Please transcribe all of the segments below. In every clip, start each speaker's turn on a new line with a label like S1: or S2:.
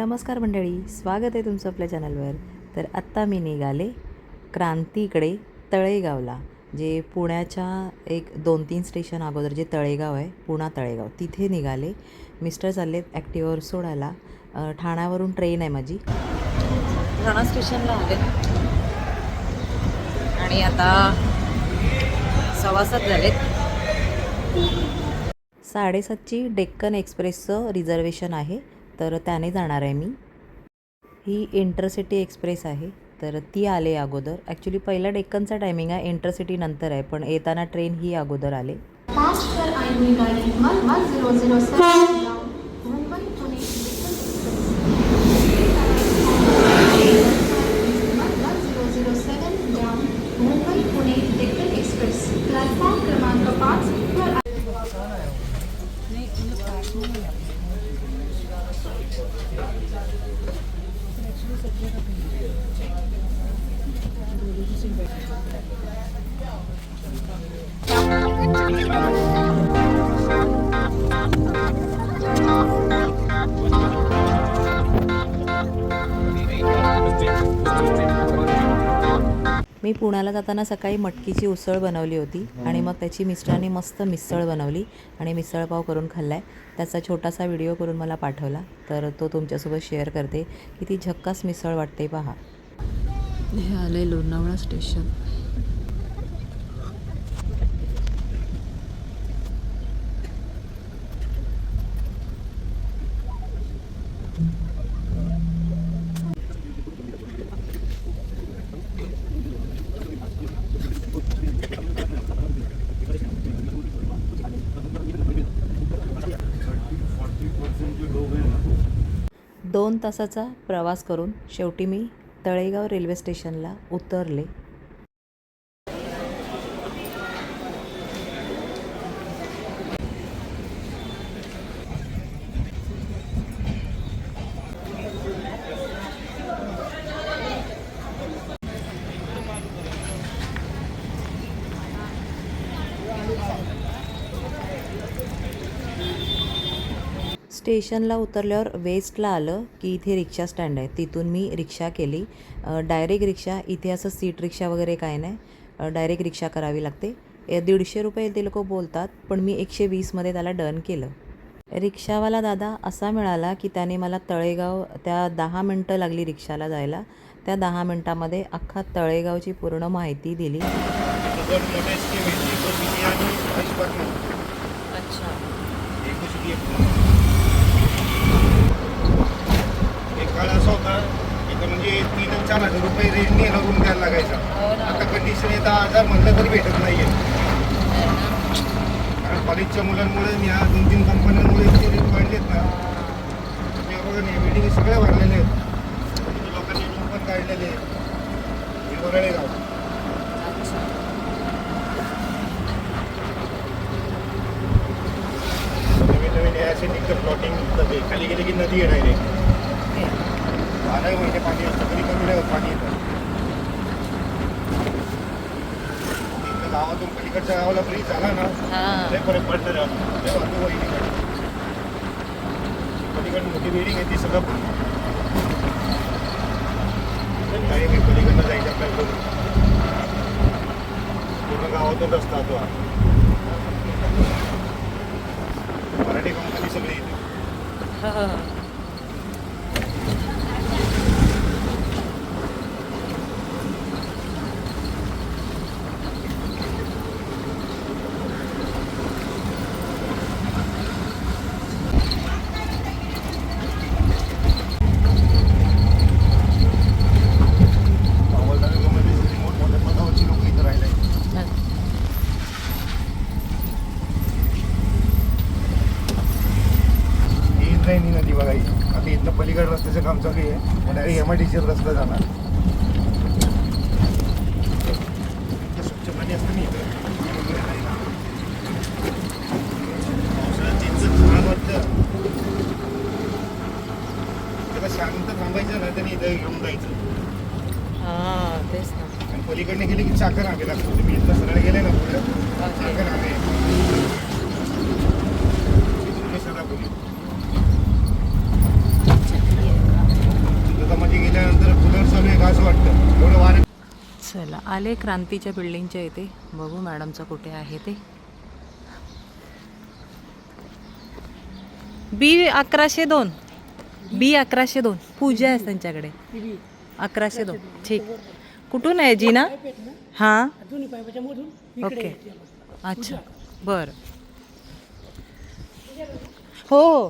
S1: नमस्कार मंडळी स्वागत आहे तुमचं आपल्या चॅनलवर. तर आत्ता मी निघाले क्रांतीकडे तळेगावला जे पुण्याच्या एक दोन तीन स्टेशन अगोदर जे तळेगाव आहे पुणा तळेगाव. तिथे निघाले. मिस्टर चाललेत ॲक्टिवावर सोडायला. ठाण्यावरून ट्रेन आहे माझी. ठाणा स्टेशनला आले. आणि आता सव्वा सात झालेत. साडेसातची डेक्कन एक्सप्रेसचं रिझर्वेशन आहे. तर त्याने जाणार आहे मी. ही इंटरसिटी एक्सप्रेस आहे. तर ती आले अगोदर. ॲक्च्युली पहिला डेक्कनचा टायमिंग आहे इंटरसिटी नंतर आहे पण येताना ट्रेन ही अगोदर आले. मी पुण्याला जाताना सकाळी मटकीची उसळ बनवली होती आणि मग त्याची मिस्टरांनी मस्त मिसळ बनवली आणि मिसळपाव करून खाल्ला आहे त्याचा छोटासा व्हिडिओ करून मला पाठवला. तर तो तुमच्यासोबत शेअर करते. किती झक्कास मिसळ वाटते पहा. हे आले लोणावळा स्टेशन. दोन तासाचा प्रवास करून शेवटी मी तळेगाव रेल्वे स्टेशनला उतरले. स्टेशनला उतरल्यावर वेस्टला आलं की इथे रिक्षा स्टँड आहे. तिथून मी रिक्षा केली. डायरेक्ट रिक्षा इथे असं सीट रिक्षा वगैरे काय नाही. डायरेक्ट रिक्षा करावी लागते. दीडशे रुपये ते लोक बोलतात पण मी एकशे वीसमध्ये त्याला डन केलं. रिक्षावाला दादा असा मिळाला की त्याने मला तळेगाव त्या दहा मिनटं लागली रिक्षाला जायला. त्या दहा मिनटामध्ये अख्खा तळेगावची पूर्ण माहिती दिली
S2: दोन मोठे स्कीम आहे ती पण मिनी आणि आयुष्मान
S1: अच्छा
S2: एक दुसरी एक एक काळ असा होता एक म्हणजे तीन चार हजार रुपये रेंटने याला रूम द्यायला लागायचा. आता कंडिशन आहे दहा हजार म्हटलं तरी भेटत नाहीये. कारण कॉलेजच्या मुलांमुळे ह्या दोन तीन कंपन्यांमुळे इतके रेट वाढलेत ना ते बघा नाही बिल्डिंग सगळ्या भरलेले आहेत तिथे लोकांनी रूम पण काढलेले आहेत हे वरळे गाव नवीन नवीन हे असे निघतं प्लॉटिंग निघतं ते खाली गेले की नदी येणार आहे बाराही महिने पाणी असतं कधी कमी नाही होत पाणी येतं इथं गावातून पलीकडच्या गावाला ब्रिज झाला ना
S1: हां
S2: लय फरक पडतं तेव्हा. तेव्हा तो वहिनीकडे पलीकडे मोठी बिल्डिंग आहे ती सगळं काही मी पलीकडनं जायचं आपल्याला पूर्ण गावातून रस्ता तो हा. मराठी कंपनी सगळी इथे अहमदनगरमध्ये सगळी मोठमोठ्या पदावरची लोक इथं राहिले ही इंद्रायणी नदी बघायची आता इथनं पलीकडे रस्त्याचं काम चालू आहे. डायरेक्ट एम आय डी रस्ता जाणार. स्वच्छ पाणी असतं इथं त्याला शांत थांबायचं ना त्यांनी इथं घेऊन जायचं.
S1: हां तेच ना.
S2: पलीकडने गेले की चाकर आगे लागतो तुम्ही इथलं सरळ गेले ना पुढे चाकर इथून हे सगळं बोलू
S1: चला आले क्रांतीच्या बिल्डिंगच्या इथे. बघू मॅडमचं कुठे आहे ते. बी अकराशे दोन. बी अकराशे दोन. पूजा आहे त्यांच्याकडे. अकराशे दोन. ठीक. कुठून आहे जीना? हां? ओके. अच्छा. बरं. हो. हो.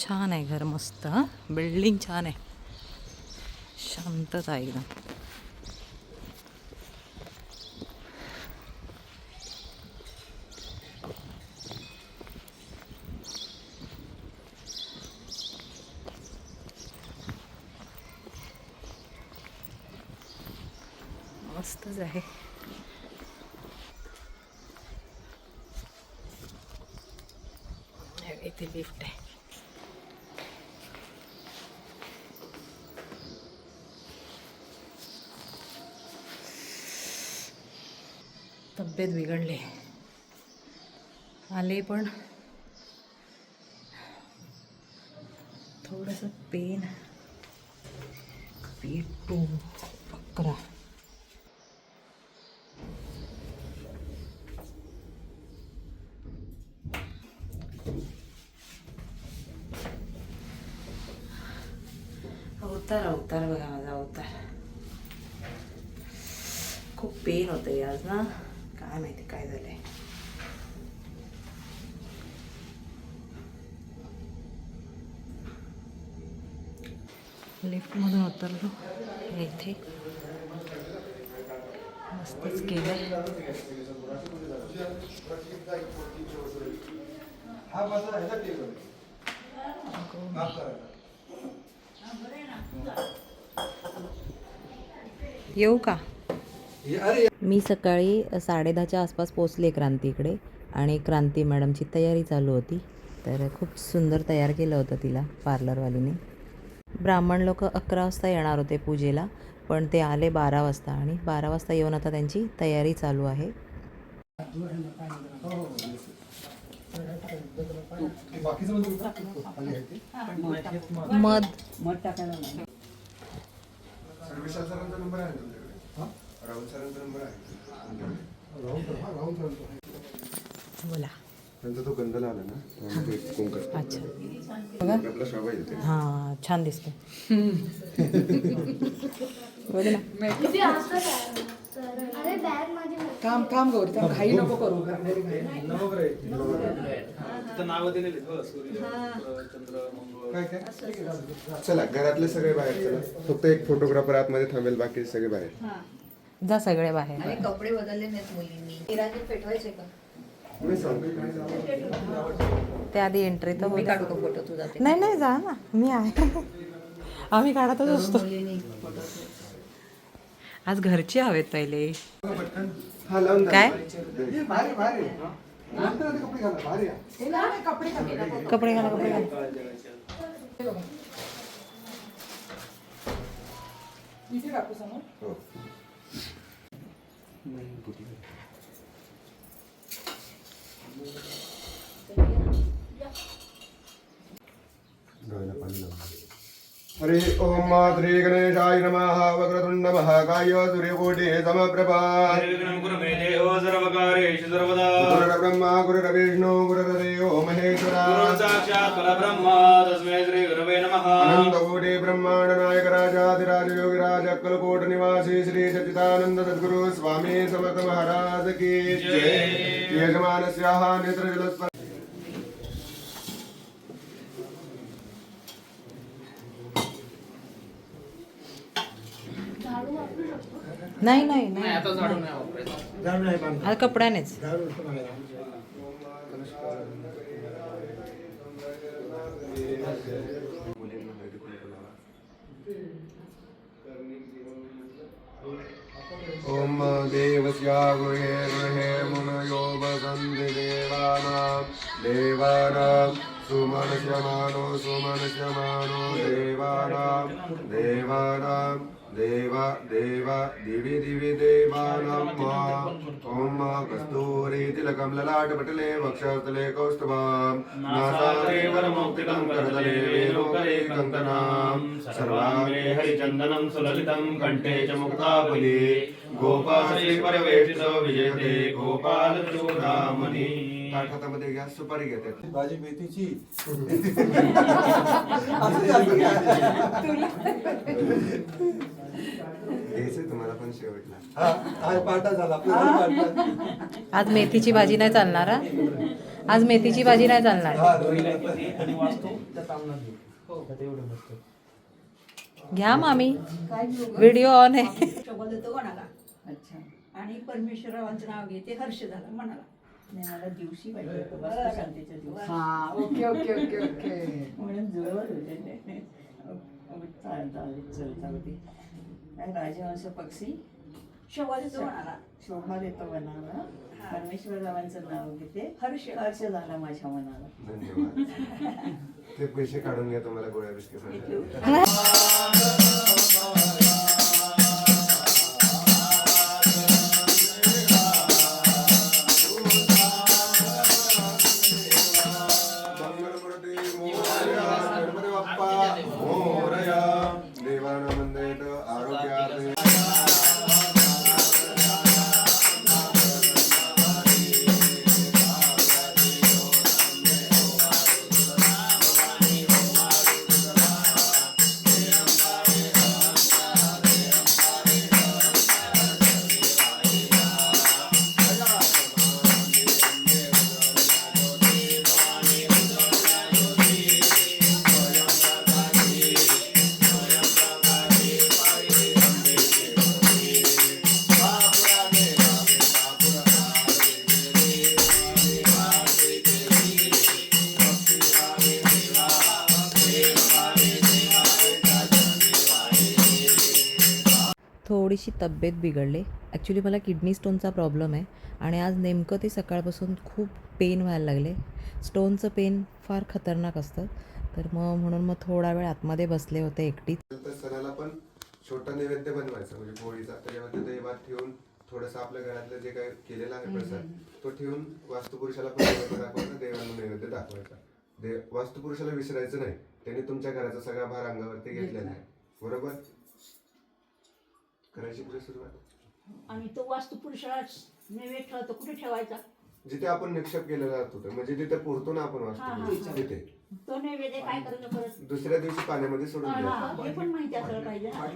S1: छान आहे घर मस्त बिल्डिंग छान आहे. शांतता आहे एकदम. मस्तच आहे. इथे लिफ्ट आहे. तब्येत बिघडली. आले पण. थोडंसं पेन पेटू अकरा. अवतार अवतार बघा माझा अवतार. खूप पेन होते आज ना काय माहिती काय झालंय. लिफ्टमधून उतरलो. हे इथे. मस्तच केलंय येऊ का? मी सकाळी साडेदहाच्या आसपास पोचले क्रांतीकडे आणि क्रांती मॅडमची तयारी चालू होती. तर खूप सुंदर तयार केलं होतं तिला पार्लरवालीने. ब्राह्मण लोक अकरा वाजता येणार होते पूजेला पण ते आले बारा वाजता आणि बारा वाजता येऊन आता त्यांची तयारी चालू आहे. मध.
S3: सर्विस सरांचा
S1: बोला.
S3: त्यांचा तो गंध लावला ना
S1: अच्छा.
S3: आपला शोभा येते
S1: हां छान दिसतो बघ ना.
S4: अरे बॅग माझी
S5: थांब थांब गौरी थांब. घाई नको करू. करणारी घाई
S3: काय काय? चला घरातले सगळे बाहेर चला. फक्त एक फोटोग्राफर आतमध्ये थांबेल बाकी सगळे बाहेर.
S1: जा सगळे बाहेर.
S6: कपडे बदलले नाहीत मुलींनी. तिराचे पेटवायचे का?
S3: मी सांगतो काय झालं.
S1: ते आधी एंट्री तर
S6: मी
S1: होईल.
S6: काढू का फोटो तुझा ते
S1: नाही नाही जा ना. मी आहे. आम्ही काढतच असतो. आज घरचे हवेत पहिले.
S3: हा.
S1: काय?
S3: भारी भारी नंतर आधी कपडे घाला भारी आहे.
S5: कपडे कमी नको
S1: कपडे घाला
S3: हरि ओम श्री गणेशाय नमः वक्रतुण्ड महाकाय सूर्यकोटि समप्रभा। गुरुर्ब्रह्मा गुरुर्विष्णु गुरुर्देवो महेश्वरा।
S7: गुरु साक्षात् परब्रह्म तस्मै श्री गुरवे नमः।
S3: अनंतकोटि ब्रह्मांड नायक राजाधिराज योगिराज अक्कलकोट निवासी श्री सच्चिदानंद सद्गुरु स्वामी समर्थ महाराज की जय। यजमानस्याः नेत्रजलस्पर
S1: नाही नाही नाही. आता कपड्यानेच
S3: ओम देवस्या गृहे गृहे मुनयो वसन्ति देवानां देवानां सुमनस्यमानो सुमनस्यमानो देवानां देवानां దేవ దేవ దివి దివి దేవానమ్మ ఓం కస్తూరి తిలకం లలాటపటలే వక్షాస్తలే కౌస్తుభాం. నాసాదేవరమౌక్తికం కరదలే వేణుకరే
S7: కంకణాం. సర్వాంగే హరిచందనం సులలితం కంఠే చ ముక్తాబలి గోపాశ్రీ పరవేష్టితో
S3: విజయతే గోపాలచూడామణి. घ्या सुपारी घ्या त्यात
S2: भाजी मेथीची.
S3: घ्यायचंय तुम्हाला पण शेवटला.
S2: हा पाटा झाला. आपला पाटा
S1: आज मेथीची भाजी नाही चालणार हा? आज मेथीची भाजी नाही चालणार.
S8: हो.
S7: त्यात एवढं बसतं
S1: घ्या मामी. व्हिडिओ ऑन आहे.
S9: शोभा देतो कोणाला?
S6: अच्छा.
S9: आणि परमेश्वरावांचं नाव घेते हर्ष झाला म्हणाला.
S6: नाही मला दिवशी पाहिजे होतं दिवशी.
S8: हा ओके ओके ओके ओके.
S6: म्हणून जुळवत होते चालतं चलता होती काय राजहंस पक्षी?
S9: शोभा देतो म्हणाला.
S6: शोभा देतो परमेश्वररावांचं नाव घेते.
S9: हर्ष.
S6: हर्ष झाला माझ्या मनाला.
S3: धन्यवाद. ते पैसे काढून घ्या तुम्हाला गोळ्या बिस्किट
S1: तब्येत बिघडली. ॲक्च्युली मला किडनी स्टोनचा प्रॉब्लेम आहे आणि आज नेमकं ते सकाळपासून खूप पेन व्हायला लागले. स्टोनचं पेन फार खतरनाक असतं. तर मग म्हणून मग थोडा वेळ आतमध्ये बसले होते एकटीच
S3: तर सणाला पण छोटा नैवेद्य बनवायचा म्हणजे पोळीचा. त्याच्यामध्ये देवात ठेवून थोडंसं आपल्या घरातलं जे काही केलेलं आहे प्रसाद तो ठेवून वास्तुपुरुषाला पण नैवेद्य दाखवायचा देवाला नैवेद्य दाखवायचा. देव वास्तुपुरुषाला विसरायचं नाही. त्यांनी तुमच्या घराचा सगळा भार अंगावरती घेतलेला आहे. बरोबर? करायची पुढे सुरुवात?
S9: आणि तो वास्तू पुरुषाला नैवेद्य ठेवतो कुठे ठेवायचा?
S3: जिथे आपण निक्षेप केलेला होतो म्हणजे जिथे पुरतो ना आपण वास्तुपुरुष तिथे.
S9: तो नैवेद्य काय करायचं परत?
S3: दुसऱ्या दिवशी पाण्यामध्ये सोडून द्या
S9: हा, हे. पण माहिती असलं पाहिजे ना.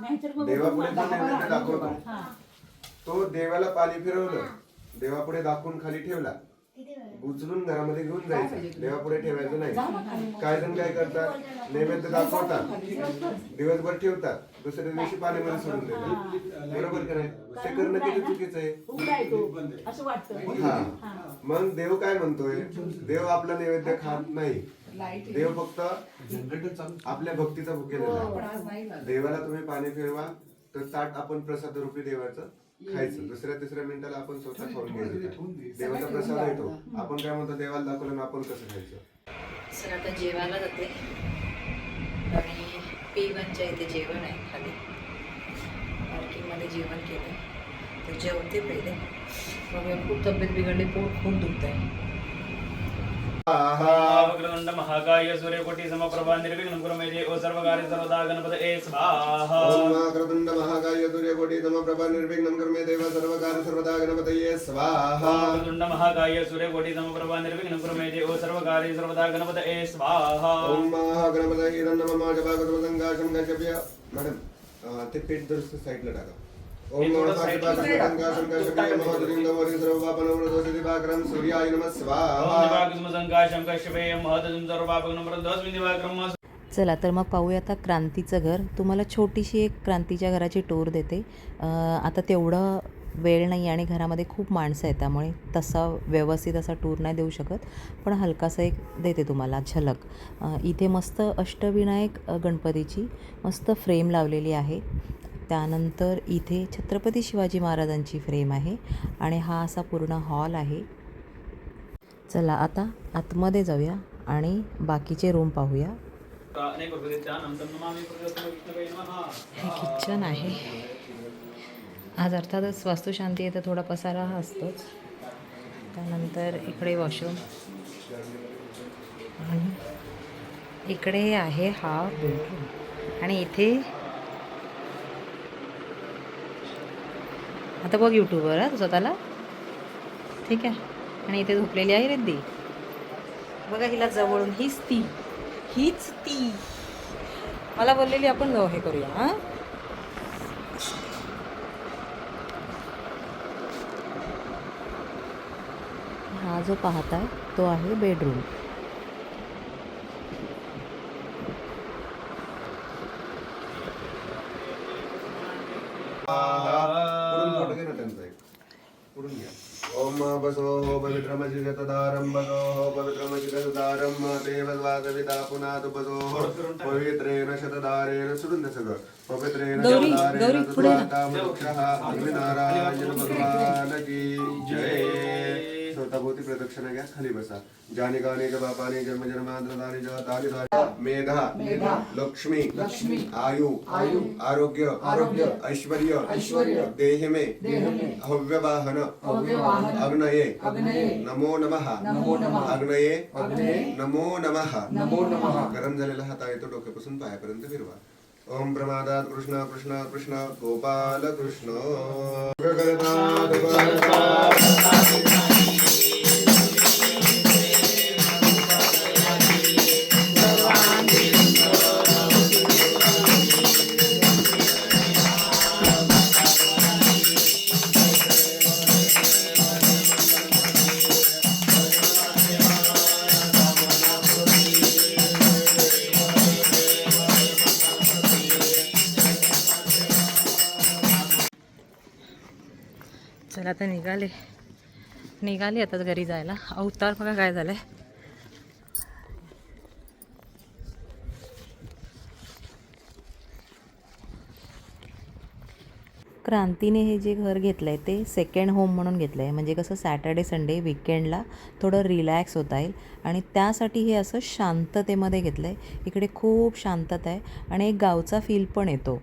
S9: नाहीतर मग
S3: देवापुढे नैवेद्य दाखवतो.
S9: हा.
S3: तो देवाला पाणी फिरवलं देवापुढे दाखवून खाली ठेवला उचलून घरामध्ये घेऊन जायचं. देवापुढे ठेवायचं नाही. काय जण काय करतात? नैवेद्य दाखवतात. दिवसभर ठेवतात. दुसऱ्या दिवशी पाण्यामध्ये सोडून देतात. बरोबर का नाही? ते करणं किती चुकीचं आहे? हा. मग देव काय म्हणतोय? देव आपला नैवेद्य खात नाही. देव फक्त आपल्या भक्तीचा भुकेलेला आहे. देवाला तुम्ही पाणी फिरवा तर ताट आपण प्रसाद रूपी देवाचं खायचं. दुसऱ्या तिसऱ्या मिनिटाला आपण स्वतः खाऊन घ्यायचं देवाचा प्रसाद येतो. आपण काय म्हणतो देवाला दाखवलं ना आपण कसं खायचं?
S9: सर आता जेवायला जाते. आणि पी वनच्या इथे जेवण आहे खाली. पार्किंगमध्ये जेवण केलं. तर जेवते पहिले. मग खूप तब्येत बिघडली पोट खूप दुखत आहे!
S7: वक्रतुंड महाकाय सूर्यकोटी समप्रभा निर्विघ्नं कुरु मे देव सर्वकार्य सर्वदा गणपतये स्वाहा।
S3: ओम वक्रतुंड महाकाय सूर्यकोटी समप्रभा निर्विघ्नं कुरु मे देव सर्वकार सर्वदा गणपतये स्वाहा।
S7: वक्रतुंड महाकाय सूर्यकोटी समप्रभा निर्विघ्नं कुरु मे देव सर्वकार्य सर्वदा गणपतये स्वाहा।
S3: ओम महागणपतये नमः जपागतमसंगाशं गच्छप्य मॅडम अं, ते पेट जर साईडला टाका ओम महदलिंगवरी सूर्याय नमः स्वाहा
S7: दिवाक्रम
S1: चला तर मग पाहूया आता क्रांतीचं घर. तुम्हाला छोटीशी एक क्रांतीच्या घराची टूर देते. आता तेवढं वेळ नाही आणि घरामध्ये खूप माणसं आहेत त्यामुळे तसा व्यवस्थित असा टूर नाही देऊ शकत. पण हलकासा एक देते तुम्हाला झलक. इथे मस्त अष्टविनायक गणपतीची मस्त फ्रेम लावलेली आहे. त्यानंतर इथे छत्रपती शिवाजी महाराजांची फ्रेम आहे आणि हा असा पूर्ण हॉल आहे. चला आता आतमध्ये जाऊया आणि बाकीचे रूम पाहूया. हे किचन आहे. आज अर्थातच वास्तुशांती आहे तर थोडा पसारा हा असतोच. त्यानंतर इकडे वॉशरूम. आणि इकडे आहे हा बेडरूम आणि इथे आता बघ यूट्यूबवर हा स्वतःला. ठीक आहे. आणि इथे झोपलेली आहे रिद्धी. बघा हिला जवळून हीच ती. हीच ती. मला बोललेली आपण जाऊ हे करूया हां? हा जो पाहताय तो आहे बेडरूम
S3: पुढून फोटो घे ना त्यांचा एक पुढून घ्या बसो पवित्रमचिगतदारं देवद्वादविता पुनातु बसो पवित्रेण शतदारेण सगळं पवित्रेण शतदारेण मोक्षः अग्निनारायण भगवान की जय। स्वतःभोवती प्रदक्षिणा घ्या खाली बसा। जाने गाने च बापाने जन्म जन्मांतराने च तानि तानि मेधा मेधा। लक्ष्मी लक्ष्मी। आयु आयु। आरोग्य आरोग्य। ऐश्वर्य ऐश्वर्य। देह में देह में हव्य वाहन अग्नये। अग्नये। नमो नमः। नमो नमः। अग्नये। अग्नये। नमो नमः। नमो नमः। गरम झालेला हात आहे तो डोक्यापासून पायापर्यंत फिरवा. ओम प्रमादात कृष्ण कृष्ण कृष्ण गोपाल कृष्ण.
S1: आता निघाले. निघाली आता घरी जायला. अवतार बघा काय झालंय. क्रांतीने हे जे घर घेतलं आहे ते सेकंड होम म्हणून घेतलं आहे म्हणजे कसं सॅटर्डे संडे विकेंडला थोडं रिलॅक्स होता येईल. आणि त्यासाठी हे असं शांततेमध्ये घेतलं आहे इकडे खूप शांतता आहे. आणि एक गावचा फील पण येतो.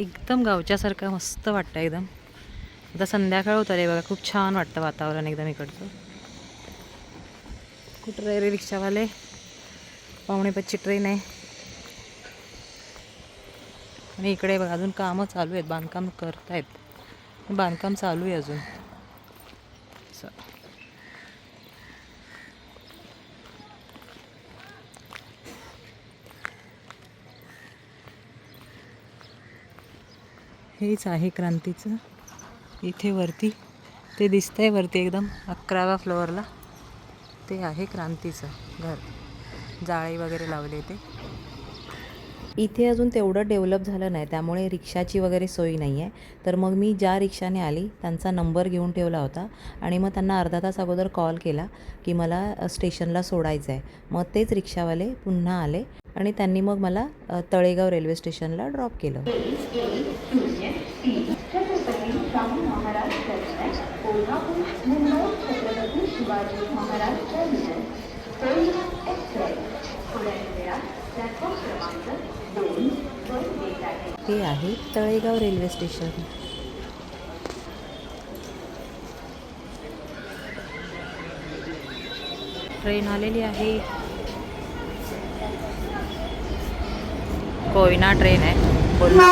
S1: एकदम गावच्यासारखं मस्त वाटतं एकदम. आता संध्याकाळ होतं रे बघा खूप छान वाटतं वातावरण एकदम इकडचं. कुठं रे रे रिक्षावाले? पावणे ट्रेन आहे. आणि इकडे बघा अजून कामं चालू आहेत बांधकाम करतायत. बांधकाम चालू आहे अजून. हेच आहे क्रांतीचं. इथे वरती ते दिसतंय वरती एकदम अकराव्या फ्लोअरला ते आहे क्रांतीचं घर. जाळी वगैरे लावले ते. इथे अजून तेवढं डेव्हलप झालं नाही त्यामुळे रिक्षाची वगैरे सोय नाही आहे तर मग मी ज्या रिक्षाने आली त्यांचा नंबर घेऊन ठेवला होता आणि मग त्यांना अर्धा तास अगोदर कॉल केला की मला स्टेशनला सोडायचं आहे मग तेच रिक्षावाले पुन्हा आले आणि त्यांनी मग मला तळेगाव रेल्वे स्टेशनला ड्रॉप केलं
S10: छत्रपती शाहू महाराज टर्मिनस कोल्हापूर मुंबई छत्रपती शिवाजी महाराज टर्मिनस कोल्हा एक्सप्रेस थोड्या वेळात प्लॅटफॉर्म क्रमांक दोन वर येत आहे.
S1: हे आहे तळेगाव रेल्वे स्टेशन ट्रेन आलेली आहे. कोयना ट्रेन आहे. कोल्हा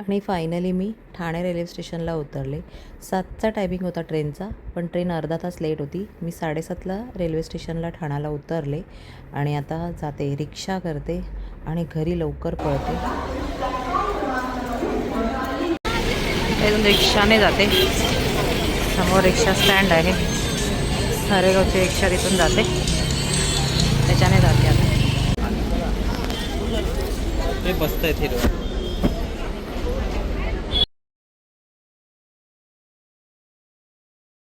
S1: आणि फायनली मी ठाणे रेल्वे स्टेशनला उतरले. सातचा टायमिंग होता ट्रेनचा पण ट्रेन अर्धा तास लेट होती. मी साडेसातला रेल्वे स्टेशनला ठाण्याला उतरले आणि आता जाते. रिक्षा करते आणि घरी लवकर पळते. रिक्षाने जाते. समोर रिक्षा स्टँड आहे. सारेगावची रिक्षा तिथून जाते. त्याच्याने जाते आता
S7: ते बसतायत हिरवा